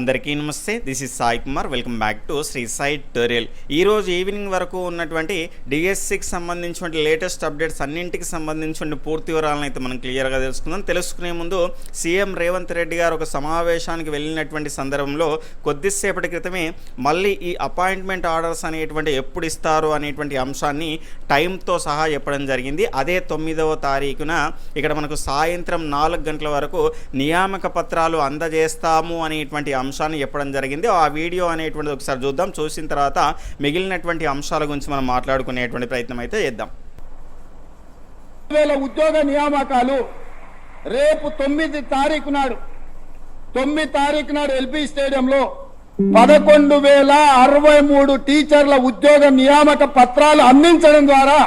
అందరికీ నమస్తే. This is Sai Kumar welcome back to Shri Sai tutorial ఈ రోజు ఈవినింగ్ వరకు ఉన్నటువంటి డిఎస్సికి సంబంధించిన లేటెస్ట్ అప్డేట్స్ అన్నింటికి సంబంధించిన పూర్తి వివరాలను అయితే మనం క్లియర్గా తెలుసుకుందాం. తెలుసుకునే ముందు సీఎం రేవంత్ రెడ్డి గారు ఒక సమావేశానికి వెళ్ళినటువంటి సందర్భంలో కొద్దిసేపటి క్రితమే మళ్ళీ ఈ అపాయింట్మెంట్ ఆర్డర్స్ అనేటువంటి ఎప్పుడు ఇస్తారు అనేటువంటి అంశాన్ని టైంతో సహా చెప్పడం జరిగింది. అదే తొమ్మిదవ తారీఖున ఇక్కడ మనకు సాయంత్రం నాలుగు గంటల వరకు నియామక పత్రాలు అందజేస్తాము అనేటువంటి అంశాన్ని చెప్పడం జరిగింది. ఆ వీడియో అనేటువంటిది ఒకసారి చూద్దాం. చూసిన తర్వాత మిగిలినటువంటి అంశాల గురించి మనం మాట్లాడుకునేటువంటి ప్రయత్నం అయితే చేద్దాం. వేల ఉద్యోగ నియామకాలు రేపు తొమ్మిది తారీఖు నాడు తొమ్మిది తారీఖు నాడు ఎల్బీ స్టేడియంలో పదకొండు వేల అరవై మూడు టీచర్ల ఉద్యోగ నియామక పత్రాలు అందించడం ద్వారా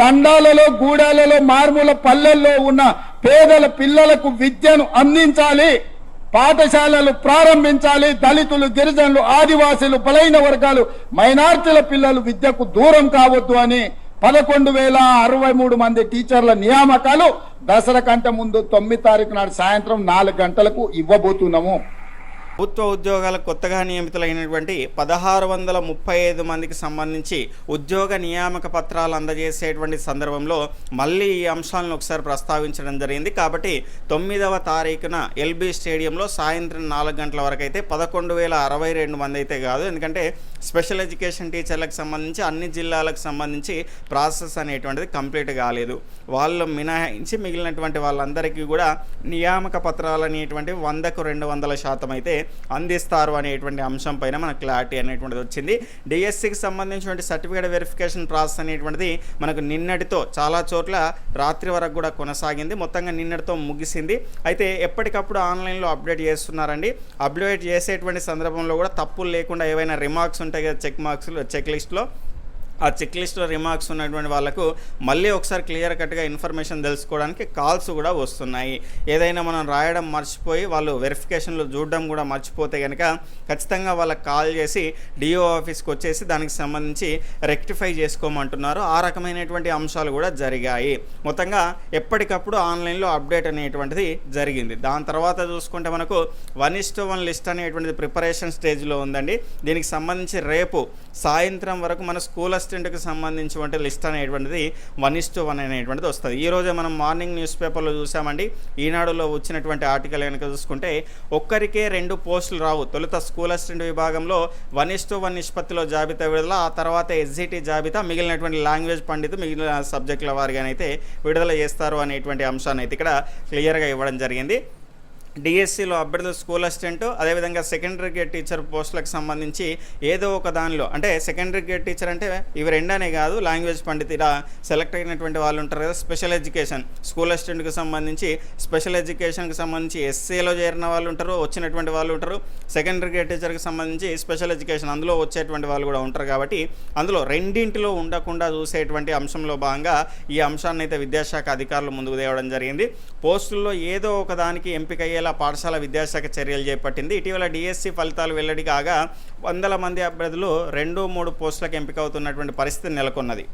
తండాలలో గూడాలలో మార్ముల పల్లెల్లో ఉన్న పేదల పిల్లలకు విద్యను అందించాలి. పాఠశాలలు ప్రారంభించాలి. దళితులు గిరిజనులు ఆదివాసీలు బలైన వర్గాలు మైనార్టీల పిల్లలు విద్యకు దూరం కావద్దు అని పదకొండు వేల అరవై మూడు మంది టీచర్ల నియామకాలు దసరా కంటే ముందు తొమ్మిది తారీఖు నాడు సాయంత్రం నాలుగు గంటలకు ఇవ్వబోతున్నాము. ప్రభుత్వ ఉద్యోగాలకు కొత్తగా నియమితులైనటువంటి పదహారు వందల ముప్పై ఐదు మందికి సంబంధించి ఉద్యోగ నియామక పత్రాలు అందజేసేటువంటి సందర్భంలో మళ్ళీ ఈ అంశాలను ఒకసారి ప్రస్తావించడం జరిగింది. కాబట్టి తొమ్మిదవ తారీఖున ఎల్బీ స్టేడియంలో సాయంత్రం నాలుగు గంటల వరకు అయితే పదకొండు వేల అరవై రెండు మంది అయితే కాదు. ఎందుకంటే స్పెషల్ ఎడ్యుకేషన్ టీచర్లకు సంబంధించి అన్ని జిల్లాలకు సంబంధించి ప్రాసెస్ అనేటువంటిది కంప్లీట్ కాలేదు. వాళ్ళు మినహాయించి మిగిలినటువంటి వాళ్ళందరికీ కూడా నియామక పత్రాలు అనేటువంటి వందకు రెండు వందల శాతం అయితే అందిస్తారు అనేటువంటి అంశం పైన మనకు క్లారిటీ అనేటువంటిది వచ్చింది. డిఎస్సికి సంబంధించినటువంటి సర్టిఫికేట్ వెరిఫికేషన్ ప్రాసెస్ అనేటువంటిది మనకు నిన్నటితో చాలా చోట్ల రాత్రి వరకు కూడా కొనసాగింది. మొత్తంగా నిన్నటితో ముగిసింది. అయితే ఎప్పటికప్పుడు ఆన్లైన్లో అప్డేట్ చేస్తున్నారండి. అప్డేట్ చేసేటువంటి సందర్భంలో కూడా తప్పులు లేకుండా ఏవైనా రిమార్క్స్ ఉంటాయి కదా చెక్ మార్క్స్లో చెక్ లిస్ట్లో. ఆ చెక్ లిస్ట్లో రిమార్క్స్ ఉన్నటువంటి వాళ్ళకు మళ్ళీ ఒకసారి క్లియర్ కట్గా ఇన్ఫర్మేషన్ తెలుసుకోవడానికి కాల్స్ కూడా వస్తున్నాయి. ఏదైనా మనం రాయడం మర్చిపోయి వాళ్ళు వెరిఫికేషన్లు చూడడం కూడా మర్చిపోతే కనుక ఖచ్చితంగా వాళ్ళకి కాల్ చేసి డిఓ ఆఫీస్కి వచ్చేసి దానికి సంబంధించి రెక్టిఫై చేసుకోమంటున్నారు. ఆ రకమైనటువంటి అంశాలు కూడా జరిగాయి. మొత్తంగా ఎప్పటికప్పుడు ఆన్లైన్లో అప్డేట్ అనేటువంటిది జరిగింది. దాని తర్వాత చూసుకుంటే మనకు one is to one list అనేటువంటిది ప్రిపరేషన్ స్టేజ్లో ఉందండి. దీనికి సంబంధించి రేపు సాయంత్రం వరకు మన స్కూల్ అసిస్టెంట్కి సంబంధించినటువంటి లిస్ట్ అనేటువంటిది వన్ ఇస్ టు వన్ అనేటువంటిది వస్తుంది. ఈరోజు మనం మార్నింగ్ న్యూస్ పేపర్లో చూసామండి. ఈనాడులో వచ్చినటువంటి ఆర్టికల్ కనుక చూసుకుంటే ఒక్కరికే రెండు పోస్టులు రావు. తొలుత స్కూల్ అసిస్టెంట్ విభాగంలో వన్ ఇస్ టు వన్ నిష్పత్తిలో జాబితా విడుదల ఆ తర్వాత ఎస్జిటి జాబితా మిగిలినటువంటి లాంగ్వేజ్ పండితు మిగిలిన సబ్జెక్టుల వారిగానైతే విడుదల చేస్తారు అనేటువంటి అంశాన్ని అయితే ఇక్కడ క్లియర్గా ఇవ్వడం జరిగింది. డిఎస్సిలో అభ్యర్థుల స్కూల్ అసిస్టెంట్ అదేవిధంగా సెకండరీ గ్రేడ్ టీచర్ పోస్టులకు సంబంధించి ఏదో ఒక దానిలో అంటే సెకండరీ గ్రేడ్ టీచర్ అంటే ఇవి రెండనే కాదు లాంగ్వేజ్ పండిత్ ఇలా సెలెక్ట్ అయినటువంటి వాళ్ళు ఉంటారు కదా స్పెషల్ ఎడ్యుకేషన్. స్కూల్ అసిస్టెంట్కి సంబంధించి స్పెషల్ ఎడ్యుకేషన్కి సంబంధించి ఎస్సీలో చేరిన వాళ్ళు ఉంటారు వచ్చినటువంటి వాళ్ళు ఉంటారు. సెకండరీ గ్రేడ్ టీచర్కి సంబంధించి స్పెషల్ ఎడ్యుకేషన్ అందులో వచ్చేటువంటి వాళ్ళు కూడా ఉంటారు కాబట్టి అందులో రెండింటిలో ఉండకుండా చూసేటువంటి అంశంలో భాగంగా ఈ అంశాన్ని అయితే విద్యాశాఖ అధికారులు ముందుకు తేవడం జరిగింది. పోస్టుల్లో ఏదో ఒక దానికి ఎంపిక అయ్యేలా పాఠశాల విద్యాశాఖ చర్యలు చేపట్టింది. ఇటీవల డిఎస్సి ఫలితాలు వెల్లడి కాగా వందల మంది అభ్యర్థులు రెండు మూడు పోస్టులకు ఎంపిక అవుతున్నటువంటి పరిస్థితి నెలకొన్నది.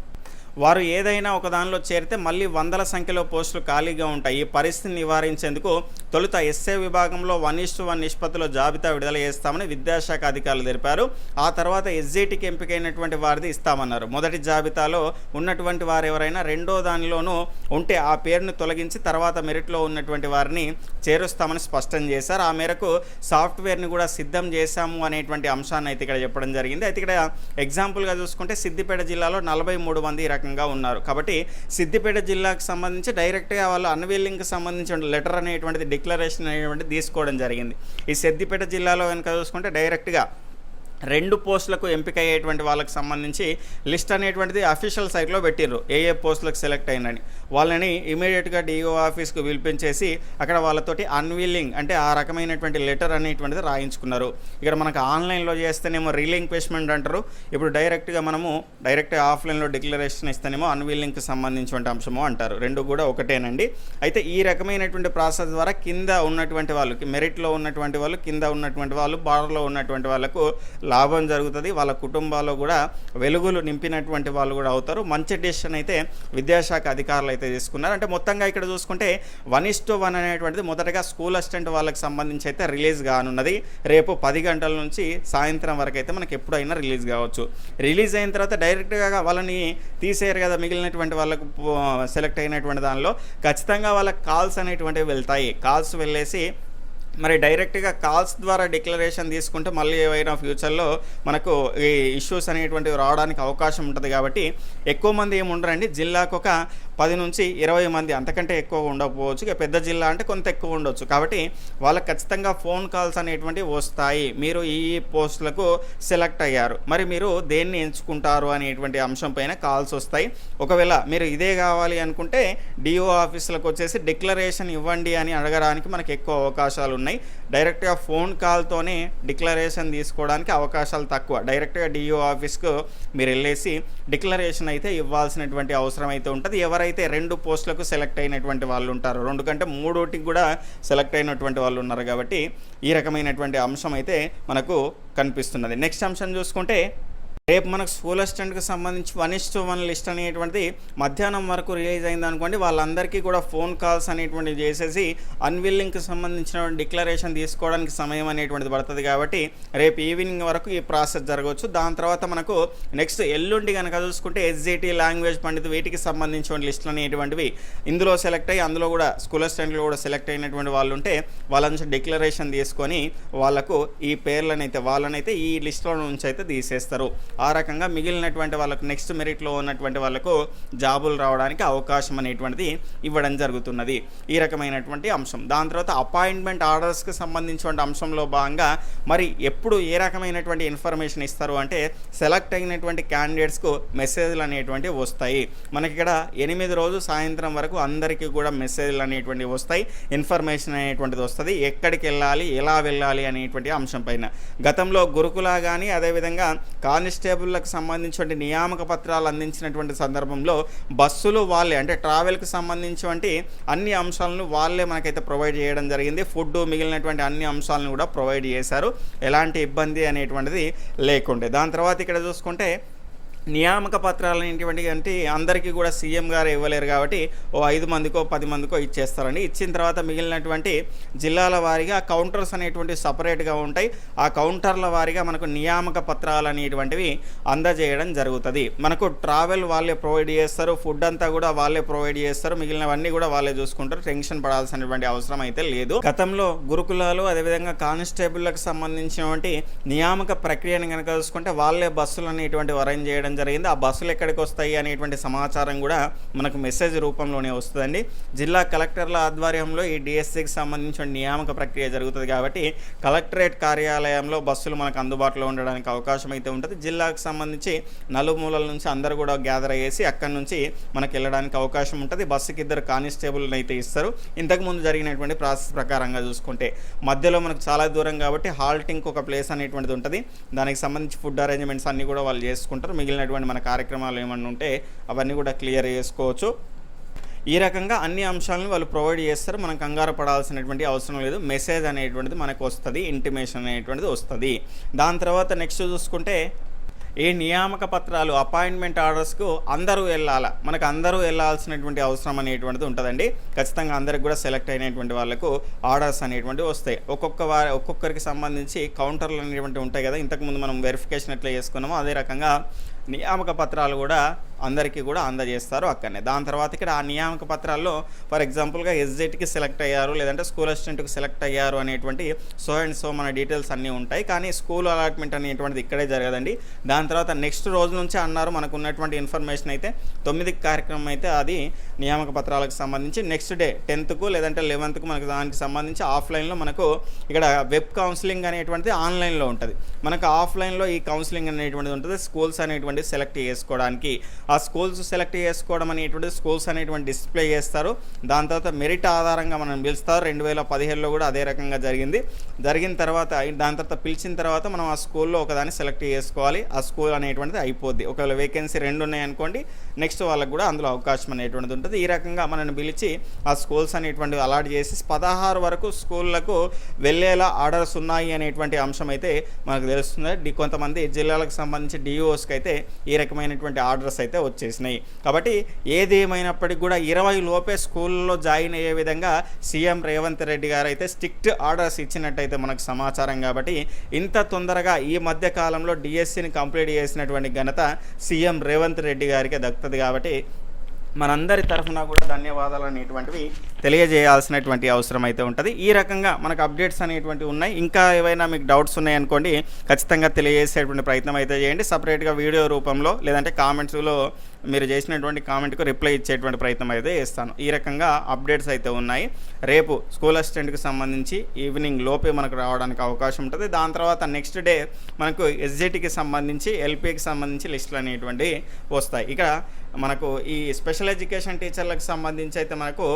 వారు ఏదైనా ఒక దానిలో చేరితే మళ్ళీ వందల సంఖ్యలో పోస్టులు ఖాళీగా ఉంటాయి. ఈ పరిస్థితిని నివారించేందుకు తొలుత ఎస్ఏ విభాగంలో వన్ ఇస్టు వన్ నిష్పత్తిలో జాబితా విడుదల చేస్తామని విద్యాశాఖ అధికారులు తెలిపారు. ఆ తర్వాత ఎస్జేటీకి ఎంపికైనటువంటి వారిది ఇస్తామన్నారు. మొదటి జాబితాలో ఉన్నటువంటి వారు ఎవరైనా రెండో దానిలోనూ ఉంటే ఆ పేరును తొలగించి తర్వాత మెరిట్లో ఉన్నటువంటి వారిని చేరుస్తామని స్పష్టం చేశారు. ఆ మేరకు సాఫ్ట్వేర్ని కూడా సిద్ధం చేశాము అనేటువంటి అంశాన్ని అయితే ఇక్కడ చెప్పడం జరిగింది. అయితే ఇక్కడ ఎగ్జాంపుల్గా చూసుకుంటే సిద్దిపేట జిల్లాలో నలభై మూడు మంది ఈ రకంగా ఉన్నారు. కాబట్టి సిద్దిపేట జిల్లాకు సంబంధించి డైరెక్ట్గా వాళ్ళు అన్వీలింగ్కి సంబంధించిన లెటర్ అనేటువంటిది డిక్లరేషన్ అనేటువంటిది తీసుకోవడం జరిగింది. ఈ సిద్దిపేట జిల్లాలో కనుక చూసుకుంటే డైరెక్ట్గా రెండు పోస్టులకు ఎంపిక అయ్యేటువంటి వాళ్ళకి సంబంధించి లిస్ట్ అనేటువంటిది అఫీషియల్ సైట్లో పెట్టిర్రు. ఏ ఏ పోస్టులకు సెలెక్ట్ అయినని వాళ్ళని ఇమీడియట్గా డిఓ ఆఫీస్కు పిలిపించేసి అక్కడ వాళ్ళతోటి అన్విల్లింగ్ అంటే ఆ రకమైనటువంటి లెటర్ అనేటువంటిది రాయించుకున్నారు. ఇక్కడ మనకు ఆన్లైన్లో చేస్తేనేమో రీలింక్విష్మెంట్ అంటారు. ఇప్పుడు డైరెక్ట్గా మనము డైరెక్ట్ ఆఫ్లైన్లో డిక్లరేషన్ ఇస్తేనేమో అన్విల్లింగ్కి సంబంధించినటువంటి అంశము అంటారు. రెండు కూడా ఒకటేనండి. అయితే ఈ రకమైనటువంటి ప్రాసెస్ ద్వారా కింద ఉన్నటువంటి వాళ్ళు మెరిట్లో ఉన్నటువంటి వాళ్ళు కింద ఉన్నటువంటి వాళ్ళు బార్డర్లో ఉన్నటువంటి వాళ్ళకు లాభం జరుగుతుంది. వాళ్ళ కుటుంబాల్లో కూడా వెలుగులు నింపినటువంటి వాళ్ళు కూడా అవుతారు. మంచి డెసిషన్ అయితే విద్యాశాఖ అధికారులు అయితే తీసుకున్నారు. అంటే మొత్తంగా ఇక్కడ చూసుకుంటే వన్ ఇస్ టు వన్ అనేటువంటిది మొదటగా స్కూల్ అసిస్టెంట్ వాళ్ళకి సంబంధించి అయితే రిలీజ్ కానున్నది. రేపు పది గంటల నుంచి సాయంత్రం వరకు అయితే మనకి ఎప్పుడైనా రిలీజ్ కావచ్చు. రిలీజ్ అయిన తర్వాత డైరెక్ట్గా వాళ్ళని తీసేయరు కదా మిగిలినటువంటి వాళ్ళకు సెలెక్ట్ అయినటువంటి దానిలో. ఖచ్చితంగా వాళ్ళకి కాల్స్ అనేటువంటివి వెళ్తాయి. కాల్స్ వెళ్ళేసి మరి డైరెక్ట్గా కాల్స్ ద్వారా డిక్లరేషన్ తీసుకుంటే మళ్ళీ ఏవైనా ఫ్యూచర్లో మనకు ఈ ఇష్యూస్ అనేటువంటివి రావడానికి అవకాశం ఉంటుంది కాబట్టి ఎక్కువ మంది ఏముండరండి జిల్లాకు ఒక పది నుంచి ఇరవై మంది అంతకంటే ఎక్కువ ఉండకపోవచ్చు. ఇక పెద్ద జిల్లా అంటే కొంత ఎక్కువ ఉండొచ్చు. కాబట్టి వాళ్ళకి ఖచ్చితంగా ఫోన్ కాల్స్ అనేటువంటివి వస్తాయి. మీరు ఈ పోస్టులకు సెలెక్ట్ అయ్యారు. మరి మీరు దేన్ని ఎంచుకుంటారు అనేటువంటి అంశం పైన కాల్స్ వస్తాయి. ఒకవేళ మీరు ఇదే కావాలి అనుకుంటే డిఓ ఆఫీసులకు వచ్చేసి డిక్లరేషన్ ఇవ్వండి అని అడగడానికి మనకు ఎక్కువ అవకాశాలు ఉన్నాయి. డైరెక్ట్గా ఫోన్ కాల్తోనే డిక్లరేషన్ తీసుకోవడానికి అవకాశాలు తక్కువ. డైరెక్ట్గా డిఓ ఆఫీస్కు మీరు వెళ్ళేసి డిక్లరేషన్ అయితే ఇవ్వాల్సినటువంటి అవసరం అయితే ఉంటుంది. ఎవరైతే రెండు పోస్టులకు సెలెక్ట్ అయినటువంటి వాళ్ళు ఉంటారో రెండు కంటే మూడోటికి కూడా సెలెక్ట్ అయినటువంటి వాళ్ళు ఉన్నారు కాబట్టి ఈ రకమైనటువంటి అంశం అయితే మనకు కనిపిస్తున్నది. నెక్స్ట్ అంశం చూసుకుంటే రేపు మనకు స్కూల్ అసిస్టెంట్కి సంబంధించి వన్ ఇస్టు వన్ లిస్ట్ అనేటువంటిది మధ్యాహ్నం వరకు రిలీజ్ అయింది అనుకోండి వాళ్ళందరికీ కూడా ఫోన్ కాల్స్ అనేటువంటివి చేసేసి అన్విల్లింగ్కి సంబంధించిన డిక్లరేషన్ తీసుకోవడానికి సమయం అనేటువంటిది పడుతుంది కాబట్టి రేపు ఈవినింగ్ వరకు ఈ ప్రాసెస్ జరగవచ్చు. దాని తర్వాత మనకు నెక్స్ట్ ఎల్లుండి కనుక చూసుకుంటే ఎస్జిటి లాంగ్వేజ్ పండిత్ వీటికి సంబంధించిన లిస్టులు అనేటువంటివి ఇందులో సెలెక్ట్ అయ్యి అందులో కూడా స్కూల్ అసిస్టెంట్లు కూడా సెలెక్ట్ అయినటువంటి వాళ్ళు ఉంటే వాళ్ళ నుంచి డిక్లరేషన్ తీసుకొని వాళ్ళకు ఈ పేర్లనైతే వాళ్ళనైతే ఈ లిస్టులో నుంచి అయితే తీసేస్తారు. ఆ రకంగా మిగిలినటువంటి వాళ్ళకు నెక్స్ట్ మెరిట్లో ఉన్నటువంటి వాళ్ళకు జాబులు రావడానికి అవకాశం అనేటువంటిది ఇవ్వడం జరుగుతున్నది. ఈ రకమైనటువంటి అంశం. దాని తర్వాత అపాయింట్మెంట్ ఆర్డర్స్కి సంబంధించిన అంశంలో భాగంగా మరి ఎప్పుడు ఏ రకమైనటువంటి ఇన్ఫర్మేషన్ ఇస్తారు అంటే సెలెక్ట్ అయినటువంటి క్యాండిడేట్స్కు మెసేజ్లు అనేటువంటివి వస్తాయి. మనకి ఇక్కడ ఎనిమిది రోజు సాయంత్రం వరకు అందరికీ కూడా మెసేజ్లు అనేటువంటివి వస్తాయి. ఇన్ఫర్మేషన్ అనేటువంటిది వస్తుంది. ఎక్కడికి వెళ్ళాలి ఎలా వెళ్ళాలి అనేటువంటి అంశం పైన. గతంలో గురుకుల కానీ అదేవిధంగా కానిస్టేబుల్లకు సంబంధించిన నియామక పత్రాలు అందించినటువంటి సందర్భంలో బస్సులు వాళ్ళే అంటే ట్రావెల్కి సంబంధించినటువంటి అన్ని అంశాలను వాళ్ళే మనకైతే ప్రొవైడ్ చేయడం జరిగింది. ఫుడ్ మిగిలినటువంటి అన్ని అంశాలను కూడా ప్రొవైడ్ చేశారు. ఎలాంటి ఇబ్బంది అనేటువంటిది లేకుండే. దాని తర్వాత ఇక్కడ చూసుకుంటే నియామక పత్రాలు అనేటువంటి అంటే అందరికీ కూడా సీఎం గారు ఇవ్వలేరు కాబట్టి ఓ ఐదు మందికో పది మందికో ఇచ్చేస్తారండి. ఇచ్చిన తర్వాత మిగిలినటువంటి జిల్లాల వారీగా కౌంటర్స్ అనేటువంటివి సపరేట్గా ఉంటాయి. ఆ కౌంటర్ల వారీగా మనకు నియామక పత్రాలు అనేటువంటివి అందజేయడం జరుగుతుంది. మనకు ట్రావెల్ వాళ్ళే ప్రొవైడ్ చేస్తారు. ఫుడ్ అంతా కూడా వాళ్ళే ప్రొవైడ్ చేస్తారు. మిగిలినవన్నీ కూడా వాళ్ళే చూసుకుంటారు. టెన్షన్ పడాల్సినటువంటి అవసరం అయితే లేదు. గతంలో గురుకులాలు అదేవిధంగా కానిస్టేబుల్లకు సంబంధించినటువంటి నియామక ప్రక్రియను కనుక చూసుకుంటే వాళ్ళే బస్సులు అనేటువంటివి అరేంజ్ చేయడం జరిగింది. ఆ బస్సులు ఎక్కడికి వస్తాయి అనేటువంటి సమాచారం కూడా మనకు మెసేజ్ రూపంలోనే వస్తుందండి. జిల్లా కలెక్టర్ల ఆధ్వర్యంలో ఈ డిఎస్సికి సంబంధించిన నియామక ప్రక్రియ జరుగుతుంది కాబట్టి కలెక్టరేట్ కార్యాలయంలో బస్సులు మనకు అందుబాటులో ఉండడానికి అవకాశం అయితే ఉంటుంది. జిల్లాకు సంబంధించి నలుమూలల నుంచి అందరూ కూడా గ్యాదర్ అయ్యేసి అక్కడి నుంచి మనకు వెళ్ళడానికి అవకాశం ఉంటుంది. బస్సుకి ఇద్దరు కానిస్టేబుల్ని అయితే ఇస్తారు. ఇంతకుముందు జరిగినటువంటి ప్రాసెస్ ప్రకారంగా చూసుకుంటే మధ్యలో మనకు చాలా దూరం కాబట్టి హాల్టింగ్ ఒక ప్లేస్ అనేటువంటిది ఉంటుంది. దానికి సంబంధించి ఫుడ్ అరేంజ్మెంట్స్ అన్నీ కూడా వాళ్ళు చేసుకుంటారు. మిగిలిన మిగిలినటువంటి మన కార్యక్రమాలు ఏమన్నా ఉంటే అవన్నీ కూడా క్లియర్ చేసుకోవచ్చు. ఈ రకంగా అన్ని అంశాలను వాళ్ళు ప్రొవైడ్ చేస్తారు. మనం కంగారు పడాల్సినటువంటి అవసరం లేదు. మెసేజ్ అనేటువంటిది మనకు వస్తుంది. ఇంటిమేషన్ అనేటువంటిది వస్తుంది. దాని తర్వాత నెక్స్ట్ చూసుకుంటే ఈ నియామక పత్రాలు అపాయింట్మెంట్ ఆర్డర్స్కు అందరూ వెళ్ళాలా? మనకు అందరూ వెళ్ళాల్సినటువంటి అవసరం అనేటువంటిది ఉంటుందండి. ఖచ్చితంగా అందరికి కూడా సెలెక్ట్ అయినటువంటి వాళ్ళకు ఆర్డర్స్ అనేటువంటివి వస్తాయి. ఒక్కొక్క వారి ఒక్కొక్కరికి సంబంధించి కౌంటర్లు అనేటువంటి ఉంటాయి కదా. ఇంతకుముందు మనం వెరిఫికేషన్ ఎట్లా చేసుకున్నామో అదే రకంగా నియామక పత్రాలు కూడా అందరికీ కూడా అందజేస్తారు అక్కడనే. దాని తర్వాత ఇక్కడ ఆ నియామక పత్రాల్లో ఫర్ ఎగ్జాంపుల్గా ఎస్జెట్కి సెలెక్ట్ అయ్యారు లేదంటే స్కూల్ అసిస్టెంట్కి సెలెక్ట్ అయ్యారు అనేటువంటి సో అండ్ సో మన డీటెయిల్స్ అన్నీ ఉంటాయి. కానీ స్కూల్ అలాట్మెంట్ అనేటువంటిది ఇక్కడే జరగదండి. దాని తర్వాత నెక్స్ట్ రోజు నుంచి అన్నారు మనకు ఉన్నటువంటి ఇన్ఫర్మేషన్ అయితే తొమ్మిది కార్యక్రమం అయితే అది నియామక పత్రాలకు సంబంధించి నెక్స్ట్ డే టెన్త్కు లేదంటే లెవెన్త్కు మనకు దానికి సంబంధించి ఆఫ్లైన్లో మనకు ఇక్కడ వెబ్ కౌన్సిలింగ్ అనేటువంటిది ఆన్లైన్లో ఉంటుంది. మనకు ఆఫ్లైన్లో ఈ కౌన్సిలింగ్ అనేటువంటిది ఉంటుంది స్కూల్స్ అనేటువంటి సెలెక్ట్ చేసుకోవడానికి. ఆ స్కూల్స్ సెలెక్ట్ చేసుకోవడం అనేటువంటి స్కూల్స్ అనేటువంటి డిస్ప్లే చేస్తారు. దాని తర్వాత మెరిట్ ఆధారంగా మనం పిలుస్తారు. రెండు వేల పదిహేడులో కూడా అదే రకంగా జరిగింది. జరిగిన తర్వాత దాని తర్వాత పిలిచిన తర్వాత మనం ఆ స్కూల్లో ఒకదాన్ని సెలెక్ట్ చేసుకోవాలి. ఆ స్కూల్ అనేటువంటిది అయిపోద్ది. ఒకవేళ వేకెన్సీ రెండు ఉన్నాయనుకోండి నెక్స్ట్ వాళ్ళకు కూడా అందులో అవకాశం అనేటువంటిది ఉంటుంది. ఈ రకంగా మనల్ని పిలిచి ఆ స్కూల్స్ అనేటువంటివి అలాట్ చేసి పదహారు వరకు స్కూళ్ళకు వెళ్ళేలా ఆర్డర్స్ ఉన్నాయి అనేటువంటి అంశం అయితే మనకు తెలుస్తుంది. కొంతమంది జిల్లాలకు సంబంధించి డిఓస్కి అయితే ఈ రకమైనటువంటి ఆర్డర్స్ అయితే వచ్చేసినాయి. కాబట్టి ఏది కూడా ఇరవై లోపే స్కూల్లో జాయిన్ అయ్యే విధంగా సీఎం రేవంత్ రెడ్డి గారు అయితే స్ట్రిక్ట్ ఆర్డర్స్ ఇచ్చినట్టయితే మనకు సమాచారం. కాబట్టి ఇంత తొందరగా ఈ మధ్య కాలంలో డిఎస్సిని కంప్లీట్ చేసినటువంటి ఘనత సీఎం రేవంత్ రెడ్డి గారికి దక్కుతుంది. కాబట్టి మనందరి తరఫున కూడా ధన్యవాదాలు అనేటువంటివి తెలియజేయాల్సినటువంటి అవసరం అయితే ఉంటుంది. ఈ రకంగా మనకు అప్డేట్స్ అనేటువంటివి ఉన్నాయి. ఇంకా ఏవైనా మీకు డౌట్స్ ఉన్నాయనుకోండి ఖచ్చితంగా తెలియజేసేటువంటి ప్రయత్నం అయితే చేయండి. సపరేట్గా వీడియో రూపంలో లేదంటే కామెంట్స్లో మీరు చేసినటువంటి కామెంట్కు రిప్లై ఇచ్చేటువంటి ప్రయత్నం అయితే చేస్తాను. ఈ రకంగా అప్డేట్స్ అయితే ఉన్నాయి. రేపు స్కూల్ అసిస్టెంట్కి సంబంధించి ఈవినింగ్ లోపే మనకు రావడానికి అవకాశం ఉంటుంది. దాని తర్వాత నెక్స్ట్ డే మనకు ఎస్జెటికి సంబంధించి ఎల్పికి సంబంధించి లిస్టులు అనేటువంటి వస్తాయి. ఇక మనకు ఈ స్పెషల్ ఎడ్యుకేషన్ టీచర్లకు సంబంధించి అయితే మనకు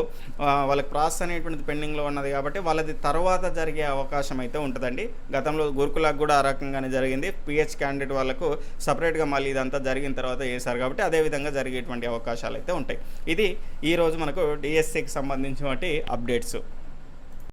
వాళ్ళకి ప్రాసెస్ అనేటువంటిది పెండింగ్లో ఉన్నది కాబట్టి వాళ్ళది తర్వాత జరిగే అవకాశం అయితే ఉంటుందండి. గతంలో గురుకులకు కూడా ఆ రకంగానే జరిగింది. పిహెచ్ క్యాండిడేట్ వాళ్ళకు సపరేట్గా మళ్ళీ ఇదంతా జరిగిన తర్వాత చేశారు కాబట్టి అదే విధంగా జరిగేటువంటి అవకాశాలు అయితే ఉంటాయి. ఇది ఈరోజు మనకు డిఎస్సికి సంబంధించినటువంటి అప్డేట్స్